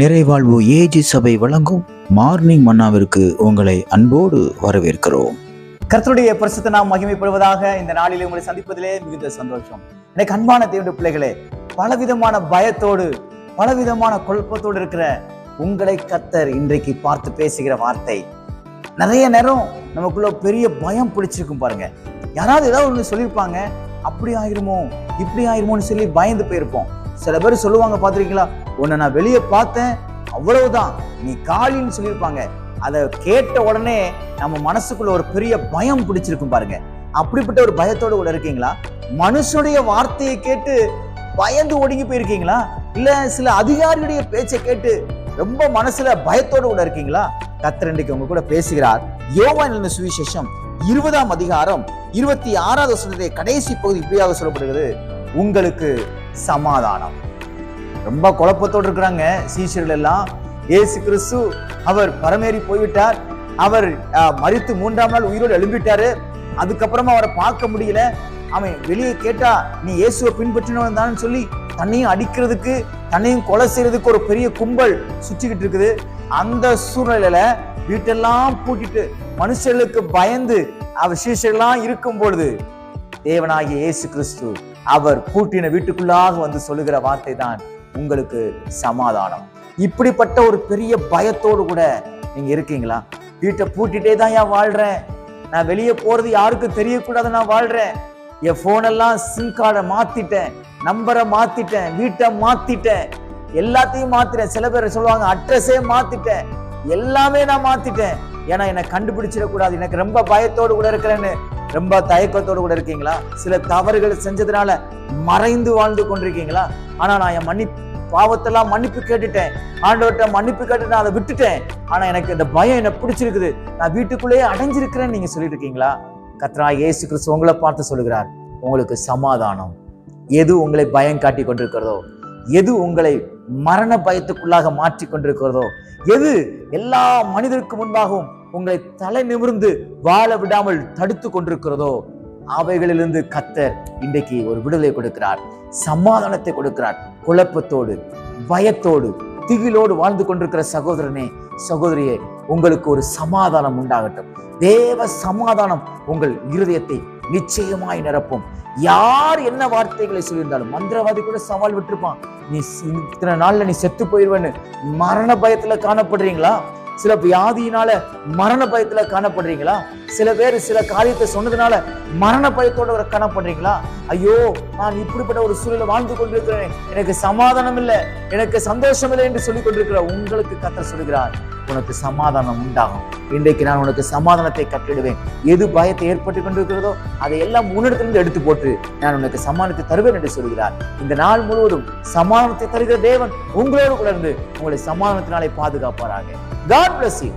நிறைவாழ்வு AG சபை வழங்கும் morning மன்னாவிற்கு உங்களை அன்போடு வரவேற்கிறோம். கர்த்தருடைய பரிசுத்த நாம் மகிமைப்படுவதாக இந்த நாளில் உங்களை சந்திப்பதிலே மிகுந்த சந்தோஷம். எனக்கு அன்பான தேவனுடைய பிள்ளைகளே பலவிதமான பயத்தோடு பலவிதமான குழப்பத்தோடு இருக்கிற உங்களை கத்தர் இன்றைக்கு பார்த்து பேசுகிற வார்த்தை. நிறைய நேரம் நமக்குள்ள பெரிய பயம் பிடிச்சிருக்கும் பாருங்க. யாராவது ஏதாவது ஒன்று சொல்லியிருப்பாங்க அப்படி ஆயிருமோ இப்படி ஆயிருமோன்னு சொல்லி பயந்து போயிருப்போம். சில பேர் சொல்லுவாங்க பார்த்துருக்கீங்களா? உன்னை நான் வெளியே பார்த்தேன். அவ்வளவுதான். நீ காளின்னு சொல்லியிருப்பாங்க. அதை கேட்ட உடனே நம்ம மனசுக்குள்ள ஒரு பெரிய பயம் பிடிச்சிருக்கும் பாருங்க. அப்படிப்பட்ட ஒரு பயத்தோட கூட இருக்கீங்களா? மனுஷனுடைய வார்த்தையை கேட்டு பயந்து ஒடுங்கி போயிருக்கீங்களா? இல்ல சில அதிகாரியுடைய பேச்சை கேட்டு ரொம்ப மனசுல பயத்தோட கூட இருக்கீங்களா? கத்தர் இன்றைக்கு உங்க கூட பேசுகிறார். யோவான் சுவிசேஷம் இருபதாம் அதிகாரம் இருபத்தி ஆறாவது வசனத்தை கடைசி பகுதி இப்படியாக சொல்லப்படுகிறது. உங்களுக்கு சமாதானம். ரொம்ப குழப்பத்தோடு இருக்கிறாங்க சீஷர்கள் எல்லாம் ஏசு கிறிஸ்து அவர் பரமேறி போய்விட்டார். அவர் மறித்து மூன்றாம் நாள் உயிரோடு எழும்பிட்டாரு. அதுக்கப்புறமா அவரை பார்க்க முடியல. அவன் வெளியே கேட்டா நீ இயேசுவை பின்பற்றினவன் தான் சொல்லி தன்னையும் அடிக்கிறதுக்கு தன்னையும் கொலை செய்யறதுக்கு ஒரு பெரிய கும்பல் சுற்றிக்கிட்டு இருக்குது அந்த சூழ்நிலையில வீட்டெல்லாம் பூட்டிட்டு மனுஷர்களுக்கு பயந்து அவர் சீஷர்கள்லாம் இருக்கும் பொழுது தேவனாகிய இயேசு கிறிஸ்து அவர் பூட்டின வீட்டுக்குள்ளாக வந்து சொல்லுகிற வார்த்தை தான் உங்களுக்கு சமாதானம். இப்படிப்பட்ட ஒரு பெரிய பயத்தோடு கூட நீங்க இருக்கீங்களா? வீட்டை பூட்டிட்டே தான் ஏன் வாழ்றேன். நான் வெளியே போறது யாருக்கும் தெரியக்கூடாது நான் வாழ்றேன். என் போனெல்லாம் சிம் கார்டை மாத்திட்டேன். நம்பரை மாத்திட்டேன். வீட்டை மாத்திட்டேன். எல்லாத்தையும் மாத்திட்டேன். சில பேர் சொல்லுவாங்க அட்ரஸே மாத்திட்டேன். எல்லாமே நான் மாத்திட்டேன். ஏன்னா என்னை கண்டுபிடிச்சிடக்கூடாது. எனக்கு ரொம்ப பயத்தோடு கூட இருக்கிறேன்னு ரொம்ப தயக்கத்தோடு கூட இருக்கீங்களா? சில தவறுகள் செஞ்சதுனால மறைந்து வாழ்ந்து கொண்டிருக்கீங்களா? ஆனா நான் என் மன்னிப்பு பாவத்தெல்லாம் மன்னிப்பு கேட்டுட்டேன். ஆண்டவர்கிட்ட மன்னிப்பு கேட்டு நான் அதை விட்டுட்டேன். ஆனா எனக்கு இந்த பயம் என்ன பிடிச்சிருக்குது. நான் வீட்டுக்குள்ளேயே அடைஞ்சிருக்கிறேன்னு நீங்க சொல்லிட்டு இருக்கீங்களா கத்ரா ஏசு கிறிஸ்து உங்களை பார்த்து சொல்லுகிறார். உங்களுக்கு சமாதானம். எது உங்களை பயம் காட்டி கொண்டிருக்கிறதோ எது உங்களை மரண பயத்துக்குள்ளாக மாற்றி கொண்டிருக்கிறதோ எது எல்லா மனிதருக்கு முன்பாகவும் உங்களை தலை நிமிர்ந்து வாழ விடாமல் தடுத்து கொண்டிருக்கிறதோ அவைகளிலிருந்து கத்தர் இன்றைக்கு ஒரு விடுதலை கொடுக்கிறார் சமாதானத்தை கொடுக்கிறார். குழப்பத்தோடு பயத்தோடு திகிலோடு வாழ்ந்து கொண்டிருக்கிற சகோதரனே சகோதரியே உங்களுக்கு ஒரு சமாதானம் உண்டாகட்டும். தேவ சமாதானம் உங்கள் இருதயத்தை நிச்சயமாய் நிரப்பும். யார் என்ன வார்த்தைகளை சொல்லியிருந்தாலும் மந்திரவாதி கூட சவால் விட்டுருப்பான். நீ இத்தனை நாள்ல நீ செத்து போயிடுவேன்னு மரண பயத்துல காணப்படுறீங்களா? சில வியாதியினால மரண பயத்துல காணப்படுறீங்களா? சில பேர் சில காரியத்தை சொன்னதுனால மரண பயத்தோட ஒரு காணப்படுறீங்களா ஐயோ நான் இப்படிப்பட்ட ஒரு சூழலை வாழ்ந்து கொண்டிருக்கிறேன். எனக்கு சமாதானம் இல்லை. எனக்கு சந்தோஷம் இல்லை என்று சொல்லிக் கொண்டிருக்கிற உங்களுக்கு கத்த சொல்கிறார் உனக்கு சமாதானம் உண்டாகும். இன்றைக்கு நான் உனக்கு சமாதானத்தை கட்டிடுவேன். எது பயத்தை ஏற்பட்டு கொண்டிருக்கிறதோ அதை எல்லாம் முன்னிடத்திலிருந்து எடுத்து போட்டு நான் உனக்கு சமாதானத்தை தருவேன் என்று சொல்கிறார் இந்த நாள் முழுவதும் சமாதானத்தை தருகிற தேவன் உங்களோடு கூட இருந்து உங்களை சமாதானத்தினாலே பாதுகாப்பாராக. God bless you